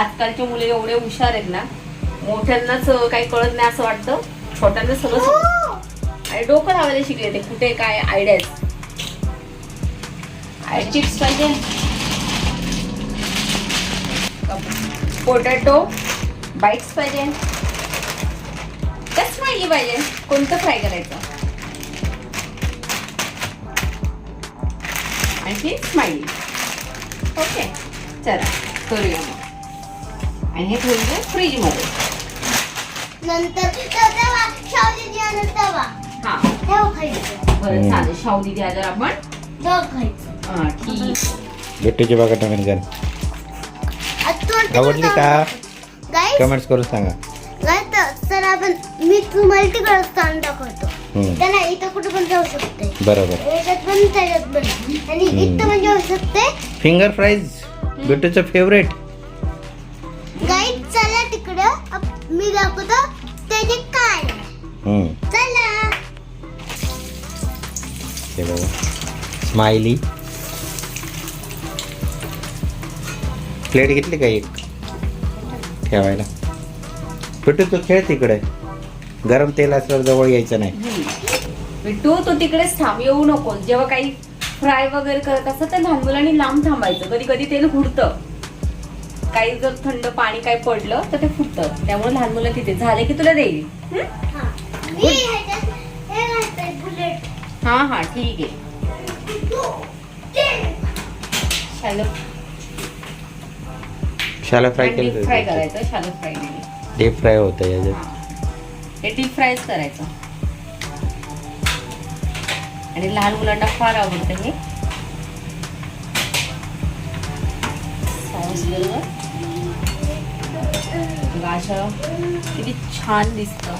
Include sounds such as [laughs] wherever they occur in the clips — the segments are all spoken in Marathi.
आजकालची मुले एवढे हुशार आहेत ना मोठ्यांनाच काही कळत नाही असं वाटतं. छोट्यांना सगळं आणि डोकं लावायला शिकले ते कुठे काय आयडिया आहेत. चिप्स पाहिजे. पोटॅटो बाईट्स पाहिजे. कस माहिती पाहिजे कोणतं फ्राय करायचं? आणखी स्माईल ओके चला करूया मग. आणि हे नंतर शावजी आलं तेव्हा हां. तेव्हा खायचं. बरं हम्म. चालेल. शावदी द्या जर आपण तेव्हा खायचं. हां ठीक. बिट्टूची बघा नवीन गण आवडली का? गाईस कमेंट्स करून सांगा. गाईस तर आपण मी तुम्हाला तिकडं स्थान दाखवतो. हम्म, त्याला इथं कुठे पण जाऊ शकते. बरोबर. याच्यात पण त्याच्यात पण. आणि. इथं पण जाऊ शकते. फिंगर फ्राईज बिट्टूचं फेवरेट मी दाखवतो त्याचे काय. चला हे बघा स्माइली प्लेट घेतली का एक ठेवायला बिट्टू तू खेळ तिकडे गरम तेल असल्यावर जवळ यायचं नाही तू तो तिकडेच थांब येऊ नको. जेव्हा काही फ्राय वगैरे करत असत तर लहान मुलांनी लांब थांबायचं. कधी कधी तेल फुटतं काही जर थंड पाणी काही पडलं तर ते फुटतं. त्यामुळे लहान मुलं तिथे. झाले की तुला देईल. हं? हा. हे हा हा ठीक आहे. शॅलो. शाला फ्राय डीप फ्राय केलं करायचं शॅलो फ्राय नाही. डीप फ्राय होतं याच्यात. हा. हे डीप फ्रायच करायचं. आणि लहान मुलांना फार आवडतं हे. सॉस बरोबर. बघा, असं किती छान दिसतं.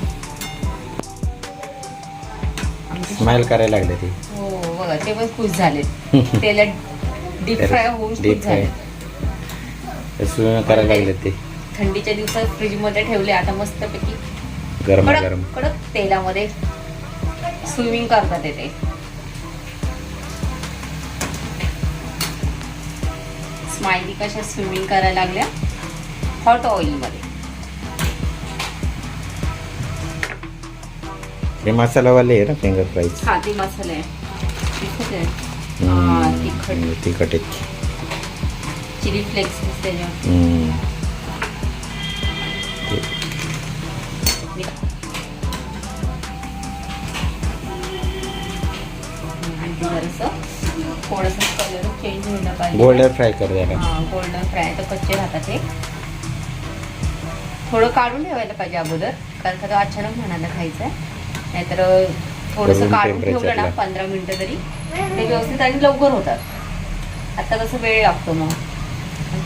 स्माइल करायला लागले ती. हो बघा ते पण खुश झाले [laughs] त्याला डीप फ्राय होऊन डीप फ्राय करायला लागले ते. थंडीच्या दिवसात फ्रीजमध्ये ठेवले आता मस्तपैकी गरम कडक गरम. कडक तेलामध्ये स्विमिंग करतात येते स्माइली कशा स्विमिंग करायला लागल्या? हॉट ऑइल हे मसालावाले आहे ना फिंगर फ्राईज हा ते मसाले आहे. तिखट आहे. हा तिखट. तिखट आहे. चिली फ्लेक्स त्याच्यावर हम्म. आणि जरासं थोडंसं कलर चेंज व्हायला पाहिजे. गोल्डन फ्राय कर द्यायला हा गोल्डन फ्राय तर कच्चे राहतात ते थोडं काढून ठेवायला पाहिजे अगोदर. कारण का तो अचानक म्हणाला खायचं आहे नाहीतर थोडंसं काढून ठेवलं ना. पंधरा मिनटं तरी ते व्यवस्थित आणि लवकर होतात. आता कसं वेळ लागतो मग.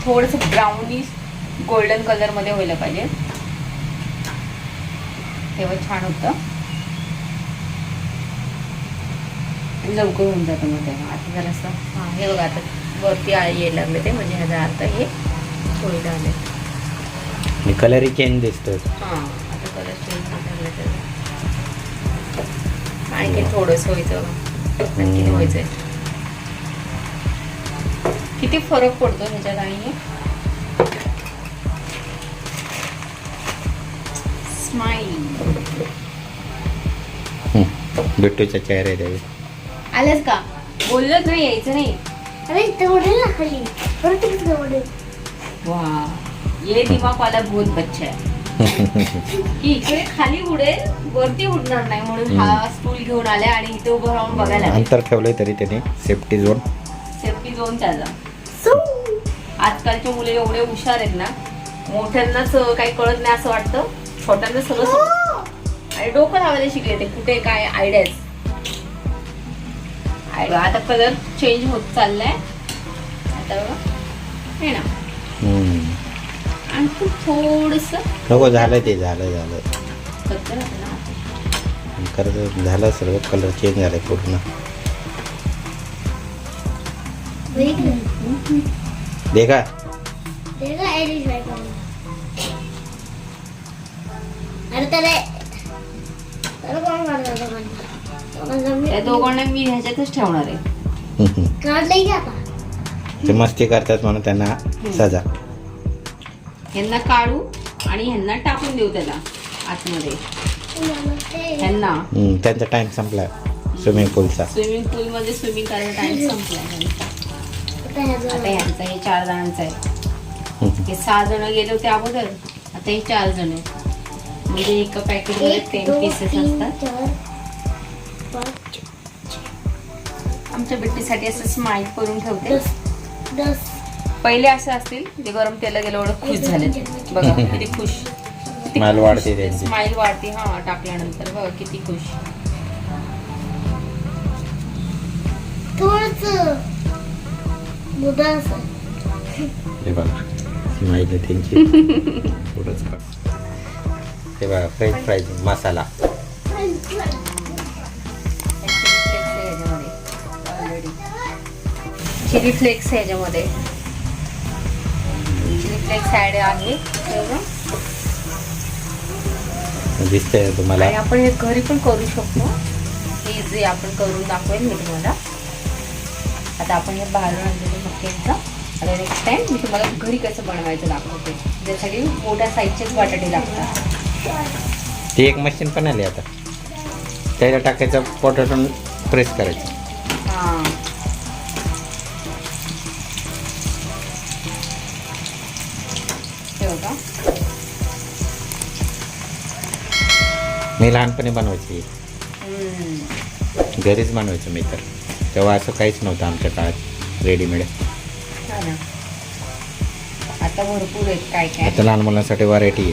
थोडंसं ब्राउनिश गोल्डन कलरमध्ये व्हायला पाहिजे. तेव्हा छान होतं. लवकर होऊन जातं मग तेव्हा. आता जरासं हां हे बघा आता वरती यायला लागले ते म्हणजे ह्याचा अर्थ हे होईल आले आणि कलरही चेंज दिसतो हां आता कलर चेंज त्याचा आणखी थोडंसं व्हायचं. आणखी हम्म. व्हायचंय. किती फरक पडतो ह्याच्यात आणि हे. स्माईल बिट्टूच्या चेहरे द्यावे आलंच का? बोललोच नाही यायचं नाही. अरे तेवढे ना खाली. परत तिकडे तेवढे वा. ये दिमाग वाला बहुत बच्चा है की इकडे खाली उडेल वरती उडणार नाही म्हणून हा स्टूल घेऊन आलाय आणि इथे उभं राहून बघायला अंतर ठेवलंय तरी त्याने सेफ्टी झोन सेफ्टी झोन त्याचा सू. आजकालचे मुले एवढे हुशार आहेत ना मोठ्यांनाच अं, काही कळत नाही असं वाटतं. छोट्यांना सगळं समजतं. आणि डोकं लावायला शिकले ते कुठे काय आयडियाज आता कलर चेंज होत चाललाय. आता बघा. हे ना. आणखी थोडस. नको झालं ते झालं झालं. करत झालं सर्व कलर चेंज झालाय पूर्ण. दे का देखा. दोघांना मी ह्याच्यातच ठेवणार आहे. ते मस्ती करतात म्हणून त्यांना सजा. ह्यांना काढू आणि ह्यांना टाकून देऊ त्याला आतमध्ये. ह्यांना. हम्म, त्यांचा टाइम संपला स्विमिंग पूलचा स्विमिंग पूल मध्ये स्विमिंग करायचा टाइम संपला. आता ह्यांचा हे चार जणांचा आहे. हे सहा जण गेले होते अगोदर. आता हे चार जण आहे म्हणजे एका पॅकेटमध्ये एक टेन पीसेस असतात. आमच्या बिट्टीसाठी असं स्माईल करून ठेवते. दस दस. पहिले असे असतील जे गरम तेला गेल्यावर खुश झाले. बघा किती खुश. स्माईल वाढते. स्माईल वाढते हा टाकल्यानंतर. बघा किती खुश. हे बघा स्माईल आहे त्यांची. थोडंच का? हे बघा French fries masala. Chilli flakes आहे याच्यामध्ये. फ्लेक्स ऍड आहे. दिसतंय तुम्हाला? आणि आपण हे घरी पण करू शकतो. हे जे आपण करून दाखवेल मी तुम्हाला. आता आपण हे बाहेरून आणलेलं मक्यांचं आता नेक्स्ट टाइम मी तुम्हाला घरी कसं बनवायचं दाखवते. त्यासाठी मोठ्या साईजचेच बटाटे लागतात. ती एक मशीन पण आली आता. त्याला टाकायचं पोटॅटो प्रेस करायचं. हे. मी लहानपणी बनवायची. घरीच बनवायचं मी तर. तेव्हा असं काहीच नव्हतं आमच्या काळात रेडीमेड. ना. आता भरपूर आहेत काय काय. आता लहान मुलांसाठी व्हरायटी आहे.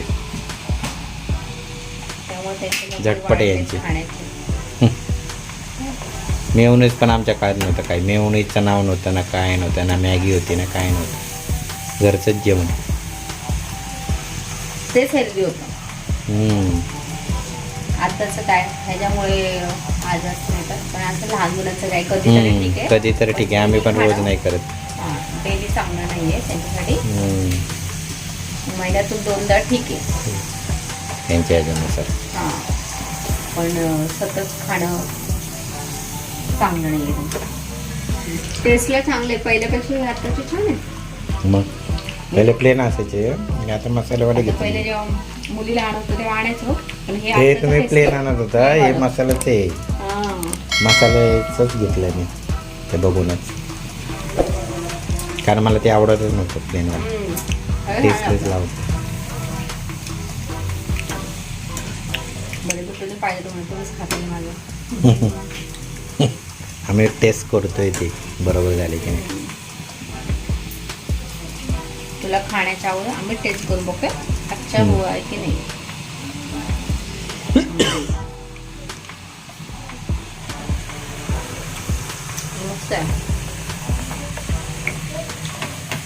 त्यामुळे त्यांचे नंबर झटपट वाढले यांची. खाण्याचे. [laughs] मेवणीज पण आमच्या काळात नव्हतं काय मेवणीचं नाव नव्हतं ना काय नव्हतं ना मॅगी होती ना काय नव्हतं. घरचंच जेवण. तेच हेल्दी होतं. हम्म. आताचं काय ह्याच्यामुळे आजार तर पण असं लहान मुलांचं काय कधीतरी हम्म. ठीक आहे. कधी तर ठीक आहे. आम्ही पण रोज नाही करत. डेली चांगलं नाही आहे त्यांच्यासाठी. हम्म. महिन्यातून दोनदा ठीक आहे. त्यांच्या ह्याच्यानुसार हां. पण अं, सतत खाणं चांगलं नाही आहे. टेस्टला चांगले पहिल्यापेक्षा हे आताचे छान आहे मग? पहिले प्लेन असायचे. आणि आता मसालेवाले पहिले घेतले जेव्हा मुलीला आणत होतो तेव्हा आणायचो. पण हे हे तुम्ही प्लेन. आणत होता. हे. मसाल्याचे. आहे. हां. मसाल्याचंच घेतलं मी. ते बघूनच. कारण मला ते आवडतच नव्हतं प्लेनवालं हम्म. हे. टेस्टच छान लावत. बरे तुला पाहिजे तुम्हाला तुम्हीच खाते माझं. [laughs] आम्ही टेस्ट करतोय ते. बरोबर झाले की नाही? तुला खाण्याच्या अगोदर आम्ही टेस्ट करून बघतोय. अच्छा हुआ आहे की नाही.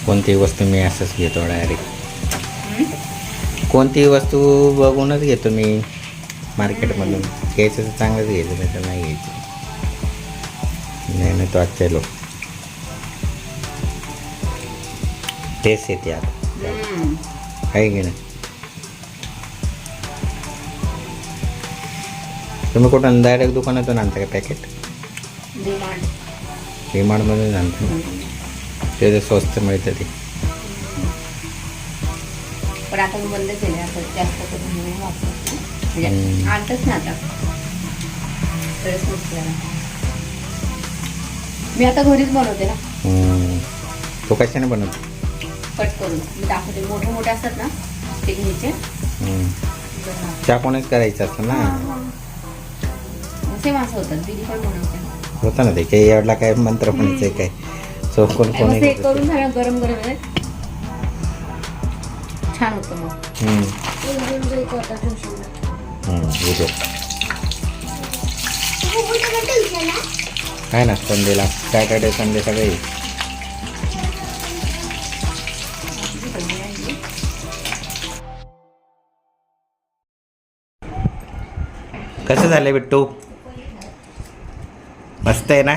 कोणतीही वस्तू मी असंच घेतो डायरेक्ट? कोणतीही वस्तू बघूनच घेतो मी मार्केटमधून? घ्यायचं तर चांगलंच घ्यायचं नाही तर नाही घ्यायचं. नाही नाही तो आजचे लोक टेस्ट येते आता. आहे की नाही? तुम्ही कुठून डायरेक्ट दुकानातून आणता का पॅकेट डिमांड डिमांडमधून आणता. ते तर स्वस्त मिळतं ते. पण आता बंद केले आता जास्त करून वापरत. म्हणजे. आणतच ना आता. मी आता घरीच बनवते ना. तो कशाने बनवतो? कट करून. मी दाखवते. मोठे मोठे असतात ना ते घ्यायचे. चाकूनच करायचं असतं ना. सेम असं होतं दिदी पण बनवते. होतं ना ते. काही एवढला काय मंत्र म्हणायचं काय? चौकोन कोणी करून झालं गरम गरम आहे. छान होतं मग. उद्या. ट्युशनला आहे. ना संडेला. सॅटर्डे संडे सगळे? कसं झालं बिट्टू? मस्त आहे ना?